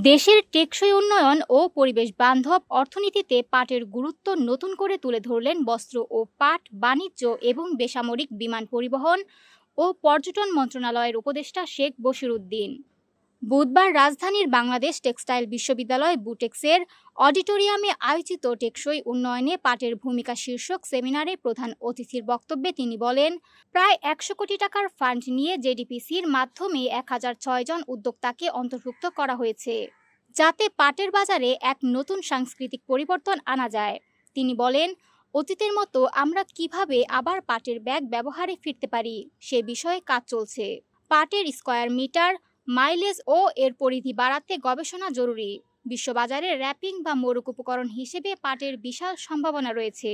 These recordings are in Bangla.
দেশের টেকসই উন্নয়ন ও পরিবেশ বান্ধব অর্থনীতিতে পাটের গুরুত্ব নতুন করে তুলে ধরলেন বস্ত্র ও পাট, বাণিজ্য এবং বেসামরিক বিমান পরিবহন ও পর্যটন মন্ত্রণালয়ের উপদেষ্টা শেখ বশিরউদ্দিন বুধবার রাজধানীর বাংলাদেশ টেক্সটাইল বিশ্ববিদ্যালয় বুটেক্সের অডিটোরিয়ামে আয়োজিত টেকসই উন্নয়নে পাটের ভূমিকা শীর্ষক সেমিনারে প্রধান অতিথির বক্তব্যে তিনি বলেন, প্রায় একশো কোটি টাকার ফান্ড নিয়ে জেডিপিসির মাধ্যমে এক হাজার ছয় জন উদ্যোক্তাকে অন্তর্ভুক্ত করা হয়েছে, যাতে পাটের বাজারে এক নতুন সাংস্কৃতিক পরিবর্তন আনা যায়। তিনি বলেন, অতীতের মতো আমরা কীভাবে আবার পাটের ব্যাগ ব্যবহারে ফিরতে পারি, সে বিষয়ে কাজ চলছে। পাটের স্কয়ার মিটার মাইলেজ ও এর পরিধি বাড়াতে গবেষণা জরুরি। বিশ্ববাজারে র্যাপিং বা মোড়ক উপকরণ হিসেবে পাটের বিশাল সম্ভাবনা রয়েছে।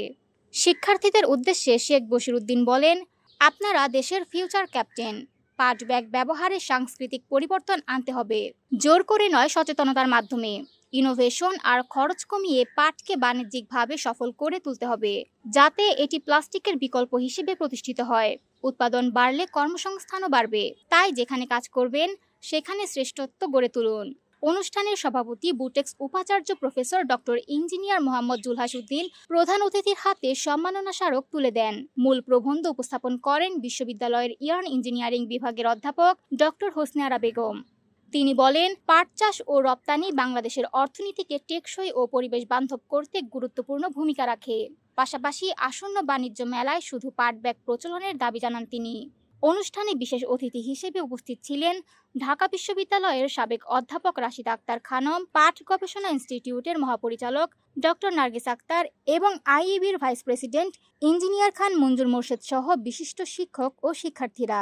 শিক্ষার্থীদের উদ্দেশ্যে শেখ বশিরউদ্দিন বলেন, আপনারা দেশের ফিউচার ক্যাপ্টেন। পাট ব্যাগ ব্যবহারে সাংস্কৃতিক পরিবর্তন আনতে হবে। জোর করে নয় সচেতনতার মাধ্যমে। ইনোভেশন আর খরচ কমিয়ে পাটকে বাণিজ্যিকভাবে সফল করে তুলতে হবে, যাতে এটি প্লাস্টিকের বিকল্প হিসেবে প্রতিষ্ঠিত হয়। উৎপাদন বাড়লে কর্মসংস্থানও বাড়বে। তাই যেখানে কাজ করবেন, সেখানে শ্রেষ্ঠত্ব গড়ে তুলুন। অনুষ্ঠানের সভাপতি বুটেক্স উপাচার্য professor doctor engineer Mohammad Zulhasuddin প্রধান অতিথির হাতে সম্মাননা স্মারক তুলে দেন। মূল প্রবন্ধ উপস্থাপন করেন বিশ্ববিদ্যালয়ের ইয়ার্ন ইঞ্জিনিয়ারিং বিভাগের অধ্যাপক ডক্টর হোসনে আরা বেগম। তিনি বলেন, পাট চাষ ও রপ্তানি বাংলাদেশের অর্থনীতিকে টেকসই ও পরিবেশ বান্ধব করতে গুরুত্বপূর্ণ ভূমিকা রাখে। পাশাপাশি আসন্ন বাণিজ্য মেলায় শুধু পাট ব্যাগ প্রচলনের দাবি জানান তিনি। অনুষ্ঠানে বিশেষ অতিথি হিসেবে উপস্থিত ছিলেন ঢাকা বিশ্ববিদ্যালয়ের সাবেক অধ্যাপক রাশিদ আক্তার খানম, পাট গবেষণা ইনস্টিটিউটের মহাপরিচালক ডক্টর নার্গিস আক্তার এবং আইইবির vice president engineer Khan Manjur Morshed সহ বিশিষ্ট শিক্ষক ও শিক্ষার্থীরা।